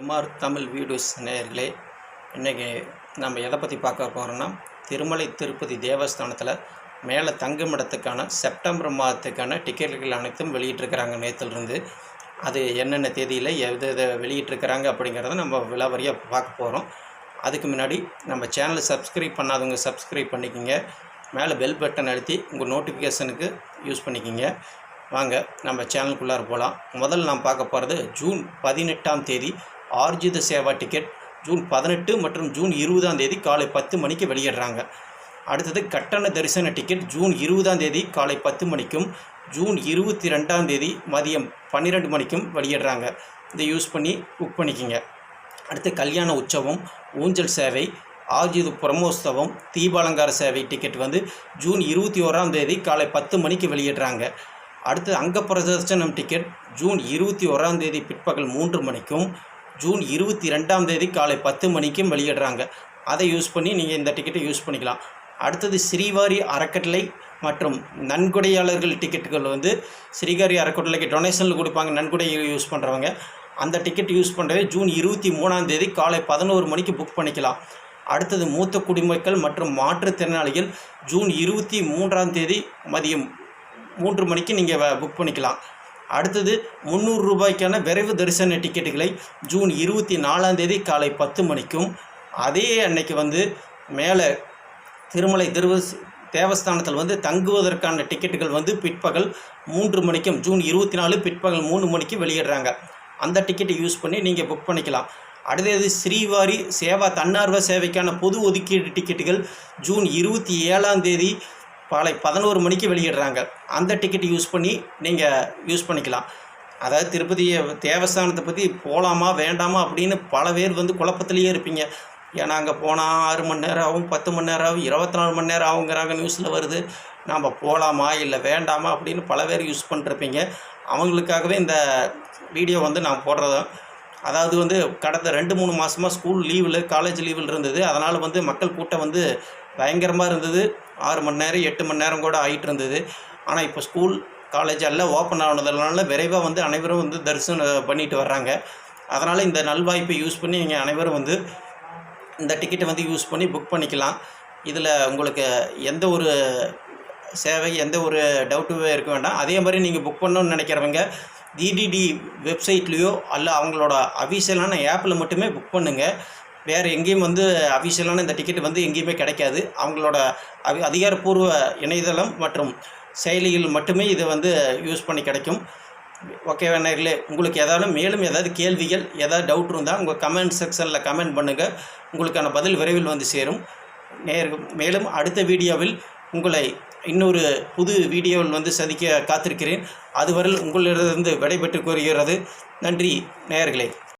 MR Tamil videos நேயர்களே இன்றைக்கி நம்ம எதை பற்றி பார்க்க போகிறோம்னா திருமலை திருப்பதி தேவஸ்தானத்தில் மேலே தங்குமிடத்துக்கான செப்டம்பர் மாதத்துக்கான டிக்கெட்டுகள் அனைத்தும் வெளியிட்டிருக்கிறாங்க நேற்றுலேருந்து அது என்னென்ன தேதியில் எது எதை வெளியிட்டிருக்கிறாங்க அப்படிங்கிறத நம்ம விலாவரியாக பார்க்க போகிறோம் அதுக்கு முன்னாடி நம்ம சேனலை சப்ஸ்கிரைப் பண்ணாதவங்க சப்ஸ்கிரைப் பண்ணிக்கோங்க. மேலே பெல் பட்டன் அழுத்தி உங்கள் நோட்டிஃபிகேஷனுக்கு யூஸ் பண்ணிக்கிங்க. வாங்க நம்ம சேனலுக்குள்ளார போகலாம் முதல்ல நாம் பார்க்க போகிறது ஜூன் பதினெட்டாம் தேதி ஆர்ஜித சேவா டிக்கெட் ஜூன் பதினெட்டு மற்றும் ஜூன் இருபதாம் தேதி காலை பத்து மணிக்கு வெளியிடுறாங்க. அடுத்தது கட்டண தரிசன டிக்கெட் ஜூன் இருபதாம் தேதி காலை பத்து மணிக்கும் ஜூன் இருபத்தி ரெண்டாம் தேதி மதியம் பன்னிரெண்டு மணிக்கும் வெளியிடுறாங்க. இதை யூஸ் பண்ணி புக் பண்ணிக்கிங்க. அடுத்து கல்யாண உற்சவம் ஊஞ்சல் சேவை ஆர்ஜித பிரம்மோத்சவம் தீபாலங்கார சேவை டிக்கெட் வந்து ஜூன் இருபத்தி ஓராம் தேதி காலை பத்து மணிக்கு வெளியிடுறாங்க. அடுத்து அங்க பிரதர்சனம் டிக்கெட் ஜூன் இருபத்தி ஓராம் தேதி பிற்பகல் மூன்று மணிக்கும் ஜூன் இருபத்தி ரெண்டாம் தேதி காலை பத்து மணிக்கும் வெளியிடுறாங்க. அதை யூஸ் பண்ணி நீங்கள் இந்த டிக்கெட்டை யூஸ் பண்ணிக்கலாம். அடுத்தது ஸ்ரீவாரி அறக்கட்டளை மற்றும் நன்கொடையாளர்கள் டிக்கெட்டுகள் வந்து ஸ்ரீகாரி அறக்கட்டளைக்கு டொனேஷனில் கொடுப்பாங்க. நன்கொடை யூஸ் பண்ணுறவங்க அந்த டிக்கெட் யூஸ் பண்ணுறவே ஜூன் இருபத்தி மூணாம் தேதி காலை பதினோரு மணிக்கு புக் பண்ணிக்கலாம். அடுத்தது மூத்த குடிமக்கள் மற்றும் மாற்றுத்திறனாளிகள் ஜூன் இருபத்தி மூன்றாம் தேதி மதியம் மூன்று மணிக்கு நீங்கள் புக் பண்ணிக்கலாம். அடுத்தது முந்நூறு ரூபாய்க்கான விரைவு தரிசன டிக்கெட்டுகளை ஜூன் இருபத்தி நாலாம் தேதி காலை பத்து மணிக்கும் அதே அன்னைக்கு வந்து மேலே திருமலை திருவ தேவஸ்தானத்தில் வந்து தங்குவதற்கான டிக்கெட்டுகள் வந்து பிற்பகல் மூன்று மணிக்கும் ஜூன் இருபத்தி நாலு பிற்பகல் மூணு மணிக்கு வெளியிடுறாங்க. அந்த டிக்கெட்டை யூஸ் பண்ணி நீங்கள் புக் பண்ணிக்கலாம். அடுத்தது ஸ்ரீவாரி சேவா தன்னார்வ சேவைக்கான பொது ஒதுக்கீடு டிக்கெட்டுகள் ஜூன் இருபத்தி ஏழாம் தேதி காலை பதினோரு மணிக்கு வெளியிடுறாங்க. அந்த டிக்கெட் யூஸ் பண்ணி நீங்கள் யூஸ் பண்ணிக்கலாம். அதாவது திருப்பதி தேவஸ்தானத்தை பற்றி போகலாமா வேண்டாமா அப்படின்னு பல பேர் வந்து குழப்பத்திலேயே இருப்பீங்க. ஏன்னா அங்கே போனால் ஆறு மணி நேரம் ஆகும் பத்து மணி நேரம் ஆகும் இருபத்தி நாலு மணி நேரம் ஆகுங்கிறாங்க நியூஸில் வருது. நாம் போகலாமா இல்லை வேண்டாமா அப்படின்னு பல பேர் யூஸ் பண்ணிருப்பீங்க. அவங்களுக்காகவே இந்த வீடியோ வந்து நான் போடுறதும் அதாவது வந்து கடந்த ரெண்டு மூணு மாதமாக ஸ்கூல் லீவில் காலேஜ் லீவில் இருந்தது. அதனால் வந்து மக்கள் கூட்டம் வந்து பயங்கரமாக இருந்தது. ஆறு மணி நேரம் எட்டு மணி நேரம் கூட ஆகிட்டு இருந்தது. ஆனால் இப்போ ஸ்கூல் காலேஜ் எல்லாம் ஓப்பன் ஆனதுனால விரைவாக வந்து அனைவரும் வந்து தரிசனம் பண்ணிட்டு வர்றாங்க. அதனால் இந்த நல்வாய்ப்பை யூஸ் பண்ணி நீங்கள் அனைவரும் வந்து இந்த டிக்கெட்டை வந்து யூஸ் பண்ணி புக் பண்ணிக்கலாம். இதில் உங்களுக்கு எந்த ஒரு சேவை எந்த ஒரு டவுட்டுமே இருக்க வேண்டாம். அதே மாதிரி நீங்கள் புக் பண்ணணும்னு நினைக்கிறவங்க டிடிடி வெப்சைட்லேயோ அல்ல அவங்களோட அஃபீஷியலான ஆப்பில் மட்டுமே புக் பண்ணுங்கள் வேறு எங்கேயும் வந்து அஃபிஷியலான இந்த டிக்கெட் வந்து எங்கேயுமே கிடைக்காது. அவங்களோட அதி அதிகாரப்பூர்வ இணையதளம் மற்றும் செயலியில் மட்டுமே இதை வந்து யூஸ் பண்ணி கிடைக்கும். ஓகே நேர்களே உங்களுக்கு ஏதாவது மேலும் ஏதாவது கேள்விகள் ஏதாவது டவுட் இருந்தால் உங்கள் கமெண்ட் செக்ஷனில் கமெண்ட் பண்ணுங்கள் உங்களுக்கான பதில் விரைவில் வந்து சேரும். நேர் மேலும் அடுத்த வீடியோவில் உங்களை இன்னொரு புது வீடியோவில் வந்து சந்திக்க காத்திருக்கிறேன். அதுவரையில் உங்களிடமிருந்து விடைபெற்று கூறுகிறது நன்றி நேயர்களே